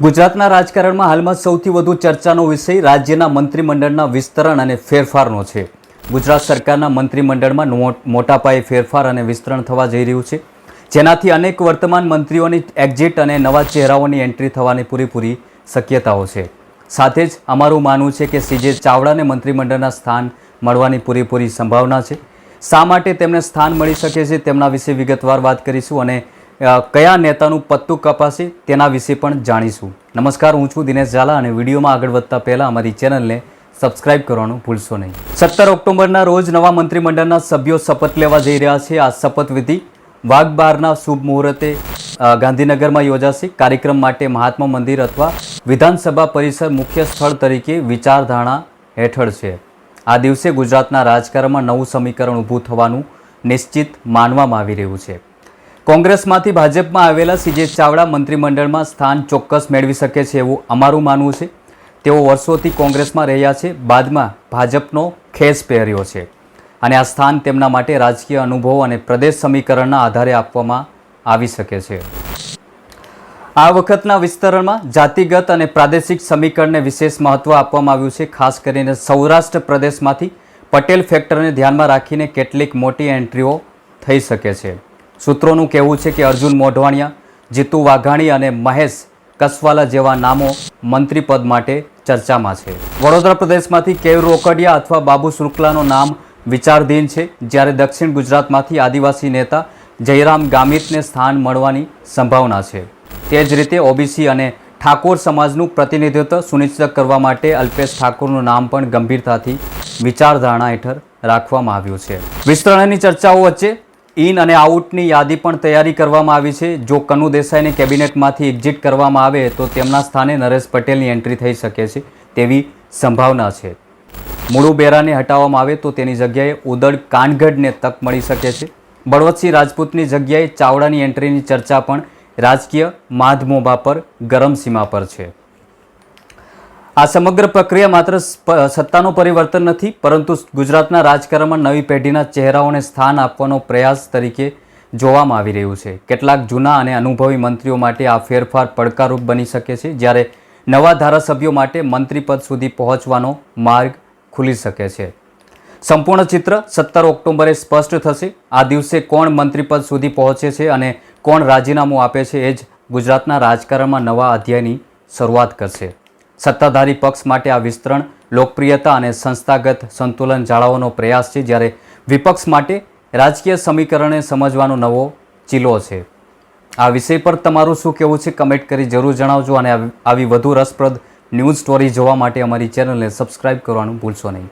ગુજરાતના રાજકારણમાં હાલમાં સૌથી વધુ ચર્ચાનો વિષય રાજ્યના મંત્રીમંડળના વિસ્તરણ અને ફેરફારનો છે. ગુજરાત સરકારના મંત્રીમંડળમાં મોટા પાયે ફેરફાર અને વિસ્તરણ થવા જઈ રહ્યું છે. જેનાથી અનેક વર્તમાન મંત્રીઓની એક્ઝિટ અને નવા ચહેરાઓની એન્ટ્રી થવાની પૂરેપૂરી શક્યતાઓ છે. સાથે જ અમારું માનવું છે કે સીજે ચાવડાને મંત્રીમંડળના સ્થાન મળવાની પૂરેપૂરી સંભાવના છે. શા માટે તેમને સ્થાન મળી શકે છે તેમના વિશે વિગતવાર વાત કરીશું અને કયા નેતાનું પત્તું કપાશે તેના વિશે પણ જાણીશું. નમસ્કાર, હું છું દિનેશ ઝાલા અને વિડીયોમાં આગળ વધતા પહેલાં અમારી ચેનલને સબસ્ક્રાઇબ કરવાનું ભૂલશો નહીં. સત્તર ઓક્ટોબરના રોજ નવા મંત્રીમંડળના સભ્યો શપથ લેવા જઈ રહ્યા છે. આ શપથવિધિ વાઘબારના શુભ મુહૂર્તે ગાંધીનગરમાં યોજાશે. કાર્યક્રમ માટે મહાત્મા મંદિર અથવા વિધાનસભા પરિસર મુખ્ય સ્થળ તરીકે વિચારધારણા હેઠળ છે. આ દિવસે ગુજરાતના રાજકારણમાં નવું સમીકરણ ઊભું થવાનું નિશ્ચિત માનવામાં આવી રહ્યું છે. કોંગ્રેસમાંથી ભાજપમાં આવેલા સીજે ચાવડા મંત્રીમંડળમાં સ્થાન ચોક્કસ મેળવી શકે છે એવું અમારું માનવું છે. તેઓ વર્ષોથી કોંગ્રેસમાં રહ્યા છે, બાદમાં ભાજપનો ખેસ પહેર્યો છે. અને આ સ્થાન તેમના માટે રાજકીય અનુભવો અને પ્રદેશ સમીકરણના આધારે આપવામાં આવી શકે છે. આ વખતના વિસ્તરણમાં જાતિગત અને પ્રાદેશિક સમીકરણને વિશેષ મહત્વ આપવામાં આવ્યું છે, ખાસ કરીને સૌરાષ્ટ્ર પ્રદેશમાંથી પટેલ ફેક્ટરને ધ્યાનમાં રાખીને કેટલીક મોટી એન્ટ્રીઓ થઈ શકે છે. સૂત્રોનું કહેવું છે કે અર્જુન મોઢવાણિયા, જીતુ વાઘાણી અને મહેશ કસવાલા જેવા નામો મંત્રીપદ માટે ચર્ચામાં છે. વડોદરા પ્રદેશમાંથી કેવ રોકડિયા અથવા બાબુ શુક્લાનું નામ વિચારધીન છે, જ્યારે દક્ષિણ ગુજરાતમાંથી આદિવાસી નેતા જયરામ ગામિતને સ્થાન મળવાની સંભાવના છે. તે જ રીતે ઓબીસી અને ઠાકોર સમાજનું પ્રતિનિધિત્વ સુનિશ્ચિત કરવા માટે અલ્પેશ ઠાકોરનું નામ પણ ગંભીરતાથી વિચારધારણા હેઠળ રાખવામાં આવ્યું છે. વિસ્તરણની ચર્ચાઓ વચ્ચે ઇન અને આઉટની યાદી પણ તૈયારી કરવામાં આવી છે. જો કનુ દેસાઈને કેબિનેટમાંથી એક્ઝિટ કરવામાં આવે તો તેમના સ્થાને નરેશ પટેલની એન્ટ્રી થઈ શકે છે તેવી સંભાવના છે. મૂળુ બેરાને હટાવવામાં આવે તો તેની જગ્યાએ ઉદળ કાનગઢને તક મળી શકે છે. બળવતસિંહ રાજપૂતની જગ્યાએ ચાવડાની એન્ટ્રીની ચર્ચા પણ રાજકીય માધમોભા પર ગરમ સીમા પર છે. આ સમગ્ર પ્રક્રિયા માત્ર સત્તાનું પરિવર્તન નથી, પરંતુ ગુજરાતના રાજકારણમાં નવી પેઢીના ચહેરાઓને સ્થાન આપવાનો પ્રયાસ તરીકે જોવામાં આવી રહ્યું છે. કેટલાક જૂના અને અનુભવી મંત્રીઓ માટે આ ફેરફાર પડકારરૂપ બની શકે છે, જ્યારે નવા ધારાસભ્યો માટે મંત્રીપદ સુધી પહોંચવાનો માર્ગ ખુલી શકે છે. સંપૂર્ણ ચિત્ર સત્તર ઓક્ટોબરે સ્પષ્ટ થશે. આ દિવસે કોણ મંત્રીપદ સુધી પહોંચે છે અને કોણ રાજીનામું આપે છે એ જ ગુજરાતના રાજકારણમાં નવા અધ્યાયની શરૂઆત કરશે. સત્તાધારી પક્ષ માટે આ વિસ્તરણ લોકપ્રિયતા અને સંસ્થાગત સંતુલન જાળવવાનો પ્રયાસ છે, જ્યારે વિપક્ષ માટે રાજકીય સમીકરણને સમજવાનો નવો ચીલો છે. આ વિષય પર તમારું શું કહેવું છે? કમેન્ટ કરી જરૂર જણાવજો અને આવી- વધુ રસપ્રદ ન્યૂઝ સ્ટોરી જોવા માટે અમારી ચેનલને સબસ્ક્રાઇબ કરવાનું ભૂલશો નહીં.